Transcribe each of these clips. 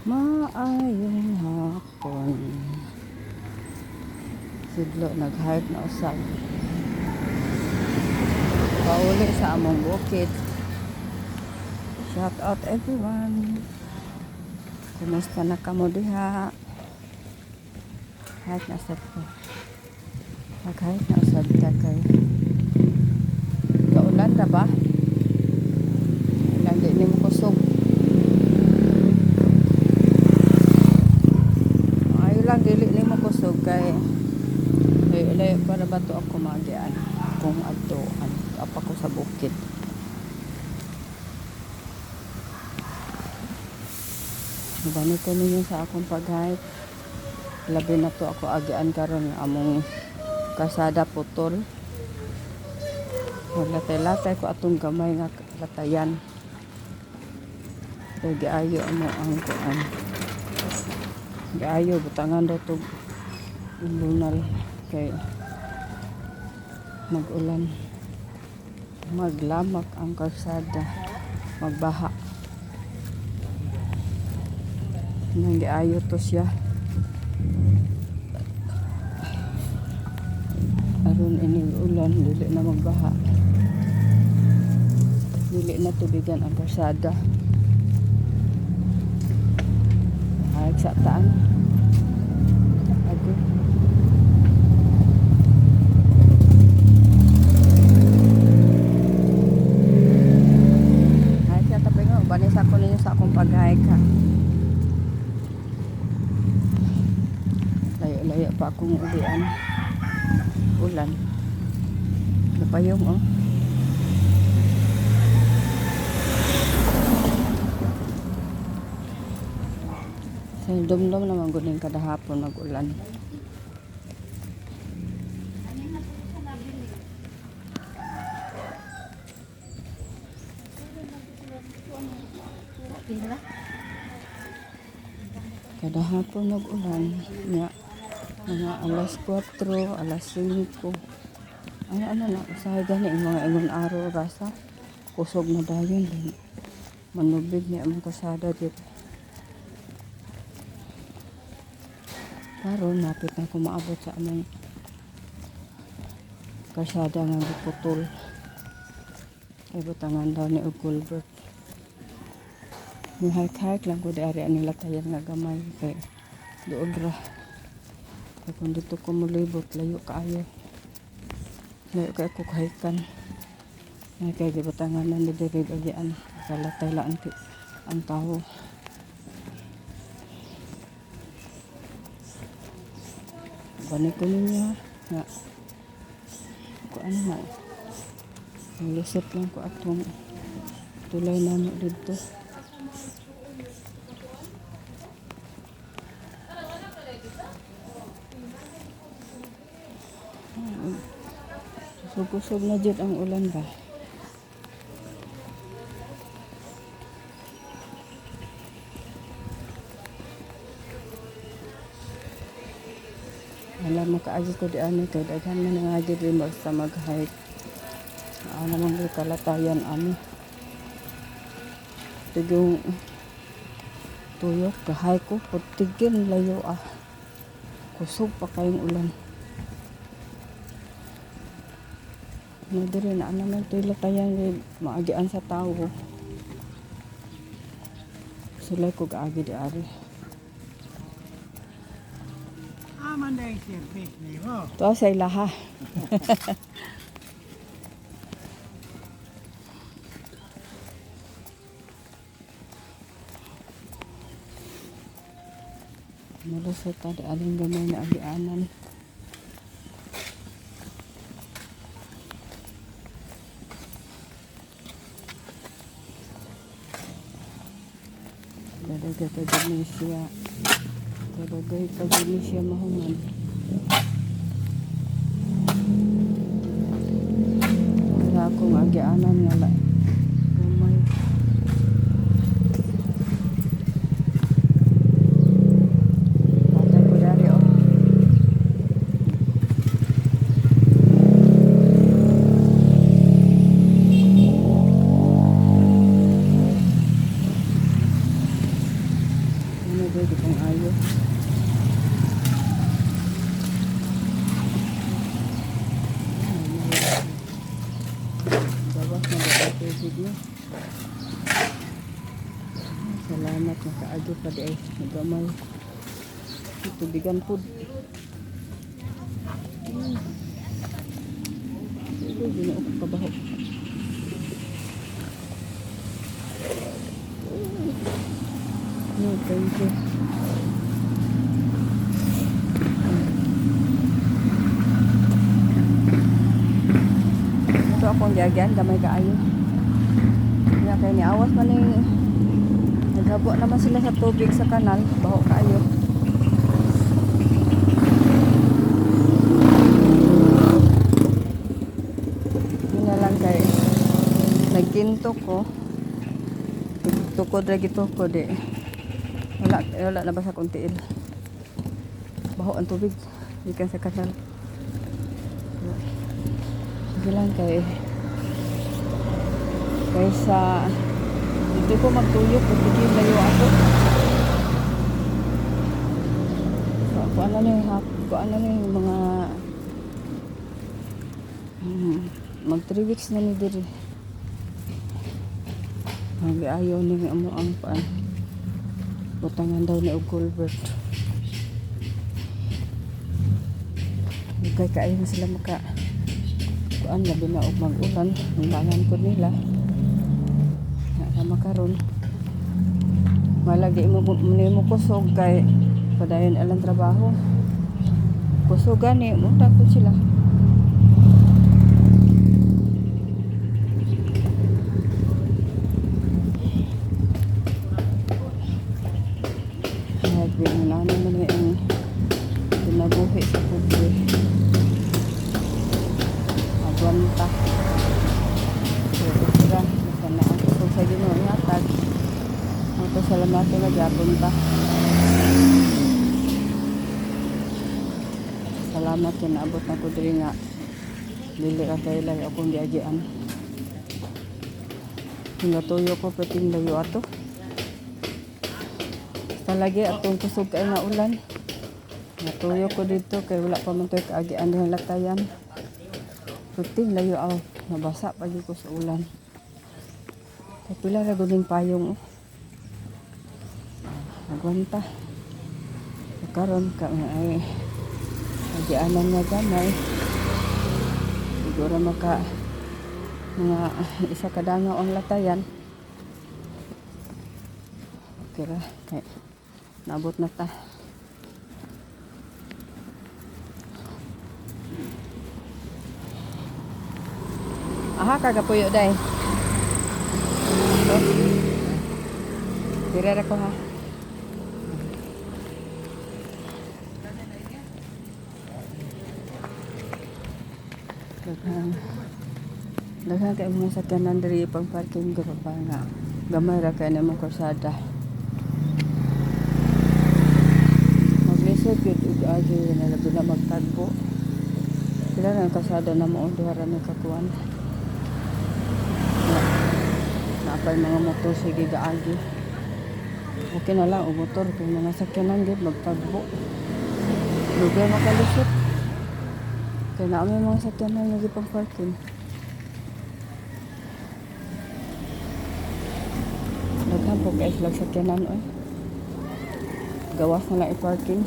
Maayong hapon. Siglo nag-heart na usab. Pauli sa among bukid. Shout out everyone. Kumusta na kamo diha? Heart na usab ko. Nag-heart na usab ka kay. Kaulan ra ba? Ilang di ni mo kusog. Ayaw lang dili ni mo kusog kay ay ilay para ba to ako magian kung adto an apa ko sa bukid. Ganito ninyo sa akong pag-hike. Labi na to ako agian karon among kasada putol. Latay-latay ko atong gamay nga latayan. Kaya giayo mo ang kuan. Giayo butangan daw to lunal kay magulan. Maglamak ang kalsada. Magbaha. Nang giayo to siya. Aron ini ulan dili na magbaha. Dili na tubigan ang kalsada. Ay, sa taan. Ako. Ay, siya tapos nga. Banis ako ninyo sa akong pag-hike ha. Layo-layo pa akong uwian. Ulan. Napayong oh. Sa dumdum naman gunin kada hapon mag-ulan. Kada hapon mag-ulan. Nga, mga alas 4, alas 5. Ano, ano na, usahay gani mga ingon araw rasa. Kusog na dayon. Manubig niya ang kasada dito. Karon napit na kumaabot sa among kasada nga giputol. Ay butangan daw ni og culvert. Ni hike-hike lang ko di ari ani latayan nga gamay kay duog ra. Kay kung dito ko mulibot layo kaayo. Layo kay ko kahikan. Ay kay di butangan na ni diri bagian sa latay lang ang, ang Bani ko ninyo nga ano nga Nilisip lang ko atong tulay namo dito. Susog-usog na dyan ang ulan ba? Alam mo kaagi ko di ano kay daghan man nga gid rin sa mag-hike. Ano naman ko kalatayan ani. Tigong tuyok kahay ko putigin layo ah. Kusog pa kayong ulan. No dire na ano man tuy latayan gid maagian sa tawo. Sulay ko gaagi di ari. Aman dahil si Pitney mo. To sa ilaha. Malusot tadi aling gamay na agianan. Dadagay ka din siya. Dadagay ka din siya mahuman. Ayo. Na ba ang tubig niya? Salamat na kaagi pa di ay nagamay. Tubigan po. Ito, gino ako kabaho. Gagyan, gamay kaayo. Kaya kaya ni awas man ni naghabo naman sila sa tubig sa kanal, baho kaayo. Yun na lang kay nagkinto ko. Tukod lagi tukod eh. Wala, wala na ba sa kuntiin. Baho ang tubig. Ikan sa kanal. Sige lang kay kaysa dito ko magtuyok hindi layo ako. So, kung ano na yung hap, kung ano na yung mga hmm, mag 3 weeks na ni diri. Sabi ayaw ni amo ang paan. Butangan daw ni Gilbert. Kay kaayo na sila maka kuan labi na og mag-ulan ang ko nila. Na makaron. Malagi mo mo mo kusog kay padayon alang trabaho. Kusog gani mo tapos sila. Grabe, naman na gyapon ta. Salamat kay naabot na ko diri nga. Dili ra kay layo akong giagian. Hinga tuyo ko peting layo ato. Basta lagi atong kusog kay nga ulan. Natuyo ko dito kay wala pa man to'y kaagian dihang latayan. Puting layo aw. Nabasa pa gyud ko sa ulan. Kay pila ra guning payong. oh. Nagwanta. Karon ka ay agianan nga gamay. Siguro maka mga isa kadangaw ang latayan. Okay ra. Kay Nabot na ta. Aha, kagapuyo day. Dire ko ha. Daghan. Daghan kay mga sakyanan diri pang parking group pa nga. Gamay ra kay na mga kursada. Maglisod yun ug agi na labi na magtagbo. Sila na kasada na mo duhara na kakuan. Na, napay mga motor sige gaagi. Okay na lang, o motor kung mga sakyanan gid magtagbo. Lugar makalusot. Kaya na may mga sakyanan nga gipang parking. Daghan po kay sila sakyanan oy gawas na lang i-parking.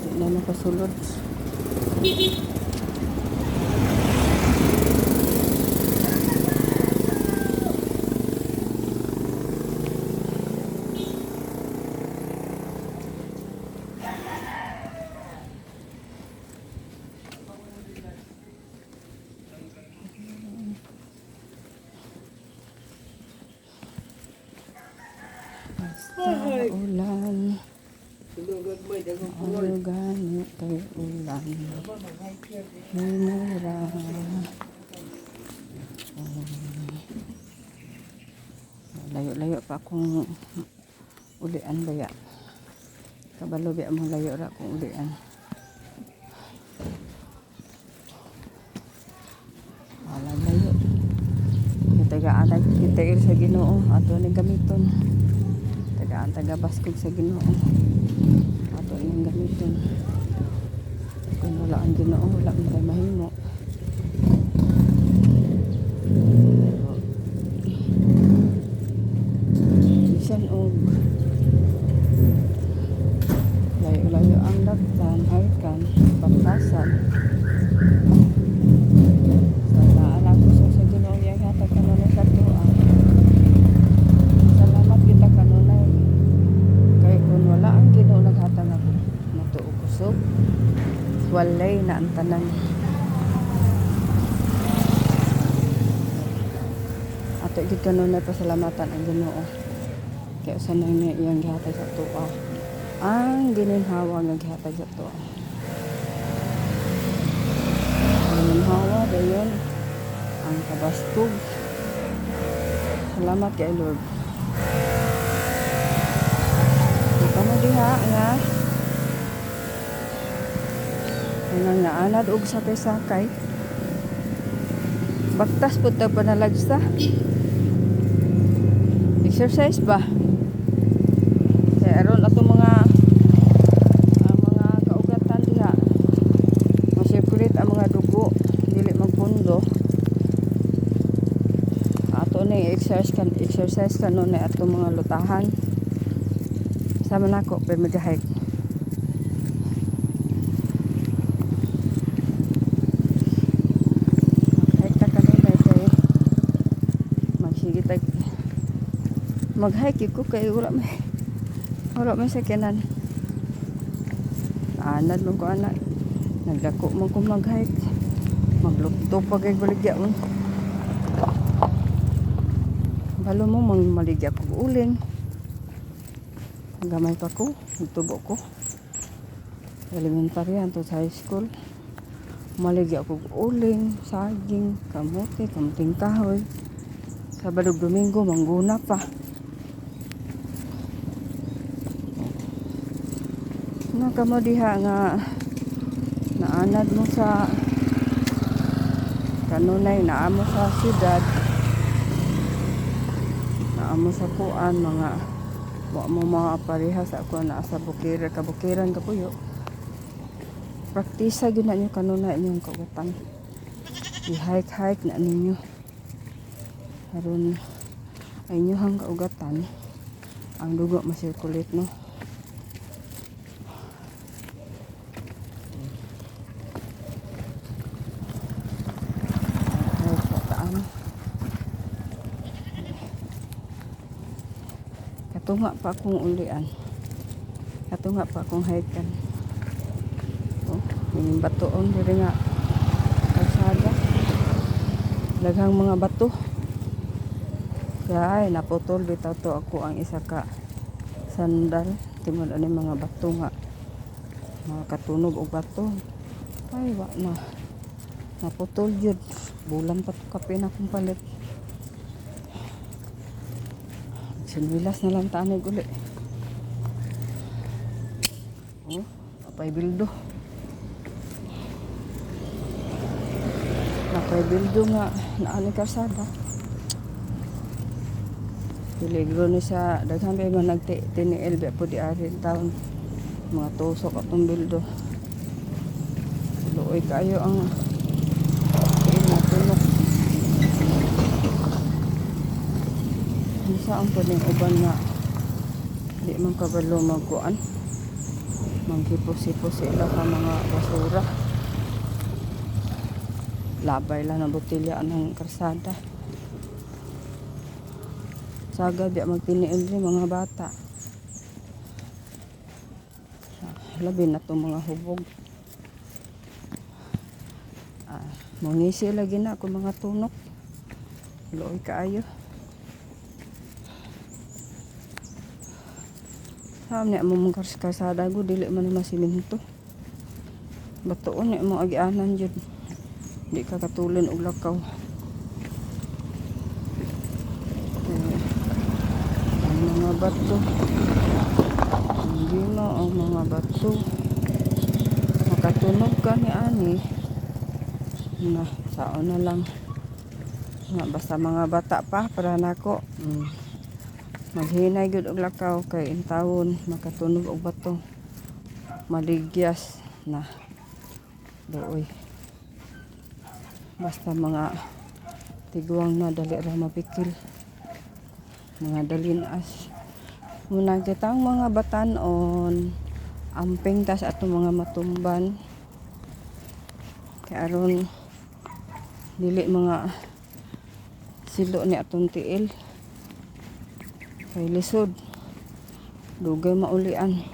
Di na nakasulod. Basta ulan. Ano gani kay ulan? Hinura. Layo-layo pa akong ulian ba ya? Kabalo ba mo layo ra akong ulian? Wala layo. Kita ga anay kita ir sa Ginoo ato ni gamiton. Ang taga-baskog sa ginoo. Ato niyang gamiton kung wala ang ginoo wala mo tayo mahimo bisan og layo-layo ang dagtan harkan batasan sa naalala ko sa sa ginoo yang hatag kanunay sa tuwa salamat kita kanunay kay kung wala ang ginoo naghatag ako matuo kusog walay tanan ato gid kanunay pasalamatan ang ginoo. Kay usa na niya iyang gihatag sa tuwa ang gininhawa nga gihatag sa tuwa gininhawa dayon. Ang kabastog. Salamat kay Lord. Ikaw mo diha nga nga nga anad og sakay-sakay Baktas po ta panalagsa Exercise ba? Kaya aron ato mga ang mga kaugatan diha. Masirkulit ang mga dugo dili magpundo. Ato na exercise kan exercise kanon na ato mga lutahan. Sama nako pa mag-hike hike ta kanon na kay magsige tag mag-hike ko kay wala may wala may sakyanan anad mo ko anak nagdako man ko mag-hike maglukto pa kay baligyaon Balo mo mang maligya ko uling. Gamay pa ko, nagtubo ko. Elementary to high school. Maligya ko uling, saging, kamote, kamuting kahoy. Sabado Domingo, mangguna pa. Nakamo diha nga naanad mo sa kanunay naamo sa syudad naamo sa kuan mga wa mo mga parehas ako na sa bukira kabukiran kapuyo praktisa gyud na nyo kanuna inyong kagutang i-hike hike na ninyo. Aron ay inyo hang kaugatan. Ang dugo masirkulit no hike sa taan katunga pa akong ulian. Katunga pa akong hikan oh, yung batoon diri nga. Kalsada. Daghang mga bato. Kaya ay naputol bitaw to ako ang isa ka sandal. Timod ani mga bato nga. Mga katunog og bato. Ay wa na. Naputol jud bulan pa to kape na akong palit Sinwilas na lang tanig uli. Oh, apay bildo. Nga naani karsada. Peligro ni sa daghan ba nga nagti tiniel ba po di ari taon mga tusok atong bildo. Luoy kayo ang Saan po ning uban nga? Di man kabalo magkuan manghipo-sipo sila ka mga basura. Labay lang ng botelya ng karsada. Saga di magpiniil rin mga bata. Labi na itong mga hubog. Ah, mangisi lagi na ako mga tunok. Looy kaayo Saan niya mo mong kars- karsada ko, dili man na masiminto. Batoon niya mo agianan yun. Di ka katulin og lakaw. Eh, ang mga bato. Hindi mo ang mga bato. Makatunog ka ni Ani. Na, saon na lang. Nga, basta mga bata pa, para nako. Mm. Maghinay gud og lakaw kay intawon makatunog og bato. Maligyas na. Doy. Basta mga tiguang na dali ra mapikil. Mga dalinas. Muna kita ang mga batanon. Amping tas ato mga matumban. Kaya aron dili mga silo ni atong tiil. Kay lisod. Dugay maulian.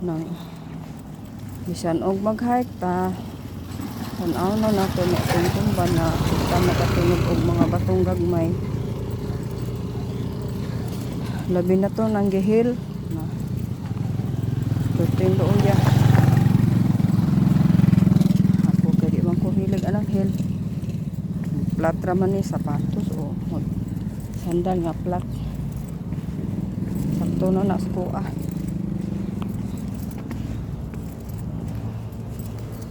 Nang bisan og mag-hike ta tanaw na nato na itong tumban na kita makatunog og mga batong gagmay. Labi na to nang gihil. Na. Perting doon ya. Ako kaya di man ko hilig anang hil. Plat raman ni sapatos. mag sandal nga plak. Sakto na nas ah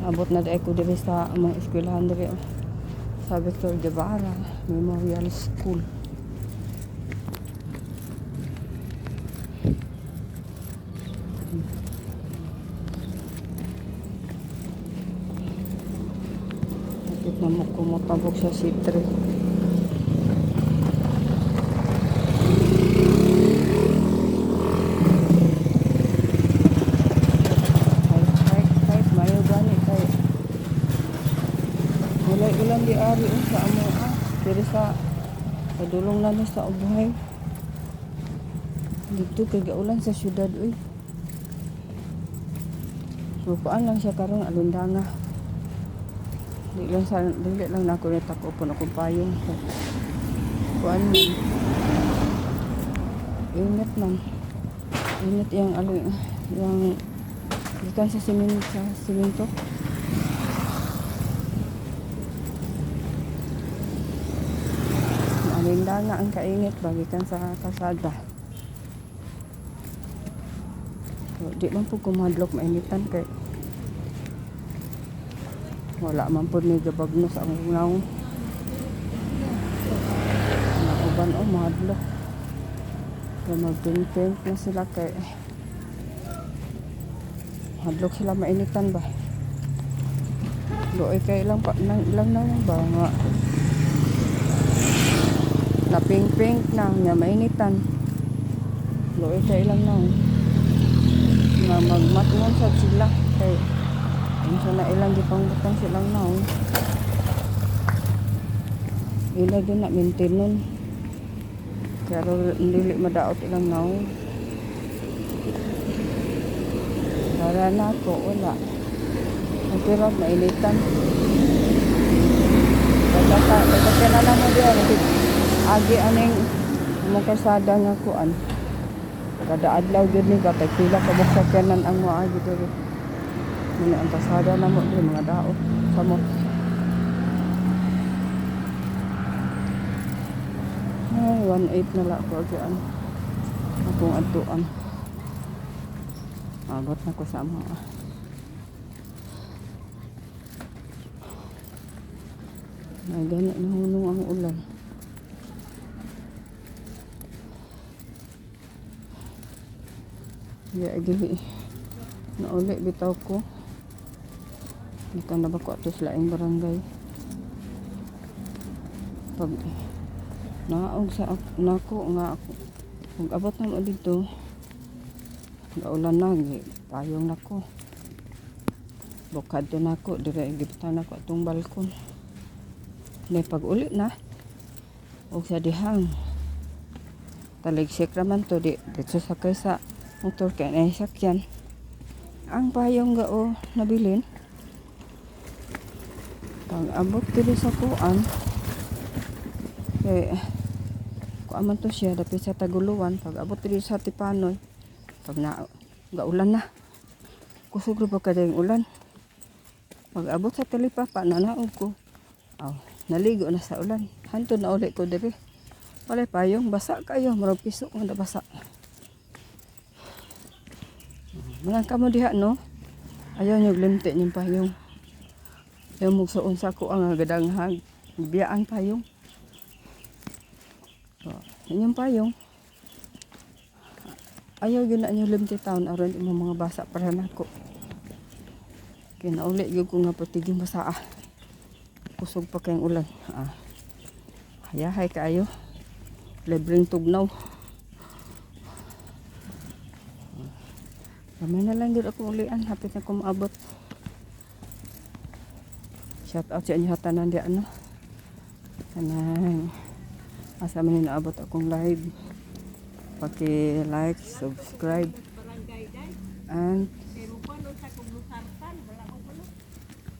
abot na dai ko diri sa mga eskwelahan diri. Sa Victor Guevara Memorial School. Nakit na mo kumutabog sa C3 padulong namin sa ubuhay. Dito kay gaulan sa syudad uy. Rupaan lang siya karon alundanga. Di lang sa dili lang nako ni tako po akong payong. Kuan man. Init man. Init yang alo yang gikan sa simen sa simento. Alindanga ang kainit bagikan sa kasada. So, di man po kumadlok mainitan kay wala man po ni gabagno sa akong ngaw. Nauban o madlok. Kaya mag-pink na sila kay hadlok sila mainitan ba. Doy kay ilang pa nang ilang na lang ba nga na pink pink na nga mainitan. Doy kay ilang na nga magmatungon sa sila kay ang sana ilang gipang butang silang naon. Ila din na maintain nun. Pero dili madaot ilang naon. Para na ako, wala. Ang pirag na ilitan. Pagkaka, pagkaka na lang mo diyan. Agi aning mong kasada nga kuan. Kada adlaw gyud ni ka kay pila ka sakyanan ang moagi diri. Muna ang pasada na mo diri mga daot sa mo. Ay, 1.8 na lang ko dyan. Akong atuan. Abot na ko sa mga. Ay, gani na hunong ang ulan. Ya, gili. Nauli bitaw ko. Dito na ba ko ato sa laing barangay. Pag naog sa ak- nako nga ako. Kung abot na dito, gaulan na, payong nako. Bukad to nako, dire gibutan nako atong balkon. May pag uli na, og sa dihang. Taligsik raman to, di, dito sa motor kay na sakyan. Ang payong gao nabilin, pag abot dito sa kuan, kay kuan man to siya dapit sa taguluan. Pag abot dito sa tipanoy. Pag na gaulan na. Kusog ra pa kada yung ulan. Pag abot sa talipapa nanaog ko. Aw naligo na sa ulan. Hanto na uli ko diri. Walay payong basa kayo. Marag piso nga basa Malang kamo diha no ayaw nyo limte yung payong ayaw mo sa unsa ko ang gadanghag biyaan payong So, Inyong payong. Ayaw yun na inyong limti taon aron yung mga basa para nako. Kinauli yun ko nga patiging basa ah. Kusog pa kayong ulan. Ah. Hayahay kaayo. Libreng tugnaw. Ramay na lang yun ako ulian. Hapit na ko maabot. Shout out sa inyo hatanan di ano. Kanang asa man naabot akong live. Paki-like, subscribe, and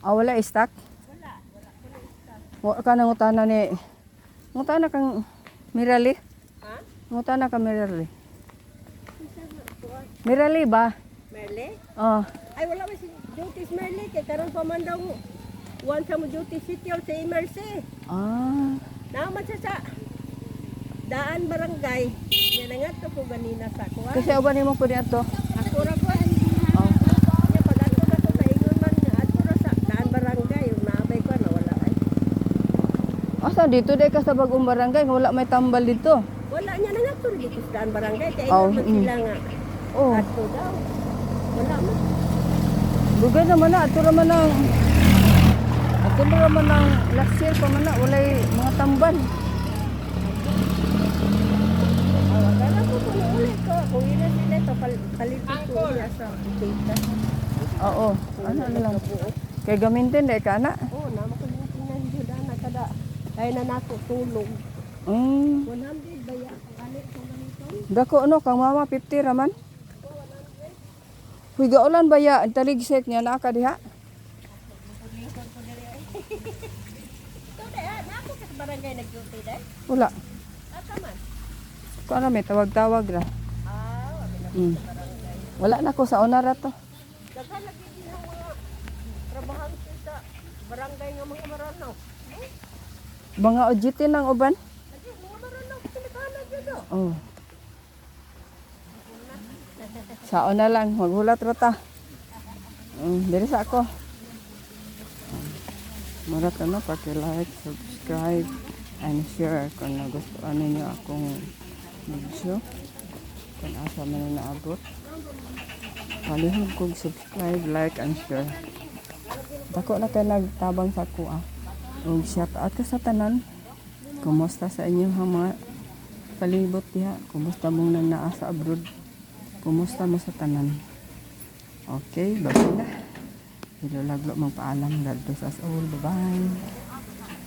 Ah, wala stock? Wala ka nang utana ni Ngutana kang Mirali? Ha? Ngutana ka Mirali? Mirali ba? Merle? Oh. Ay, wala ba si duties Merle? Kaya karoon pa man daw one sa mo duty city sa Mercy. Ah. Naman siya sa daan barangay. Yan nga to ko ganina sa kuha. Kasi uban nimo pud ato. Ako ra ko. Oh. Kaya pag ato na ko sa ingon man nga ato ra sa daan barangay. Naabay ko na wala ay. Asa dito day ka sa bagong barangay wala may tambal dito. Wala niya na nga to dito sa daan barangay. Kaya Oh, man mm. sila nga. Oh. Ato daw. Dugay naman na ato raman ang ato raman ang last year pa man na walay mga wala ko ko na ulit ko. Kung ina sila ito, pal- palitin ko niya sa data. Oo. Ano na lang. Buo. Kay gamintin day ka na. Oo, nama ko yung pinandiyo na kada. Kaya na nako tulog. Mm. 100 baya. Kalit ko ganito. Dako ano kang mama 50 raman. Huy gaulan ba ya ang taligsek niya na ka diha? Wala. Ko na may tawag-tawag ra. Mm. Wala na ko sa una ra to. Daghan lagi din mga trabahante sa barangay nga mga maranaw. Mga OJT ng uban. Mga maranaw, pinakanan dyan. Oh. Sa una lang maghulat ra ta. Mm, diri sa ako. Mura ka na paki-like, subscribe, and share kung nagustuhan ninyo akong video. Kung asa man na naabot. Palihog kong subscribe, like, and share. Dako na kayo nagtabang sa kuha. Ug shout out ko sa tanan. Kumusta sa inyo ha mga palibot diha? Kumusta mong nang naa abroad? Kumusta mo sa tanan? Okay, bye na. Hello laglo magpaalam. God bless us all. Bye-bye.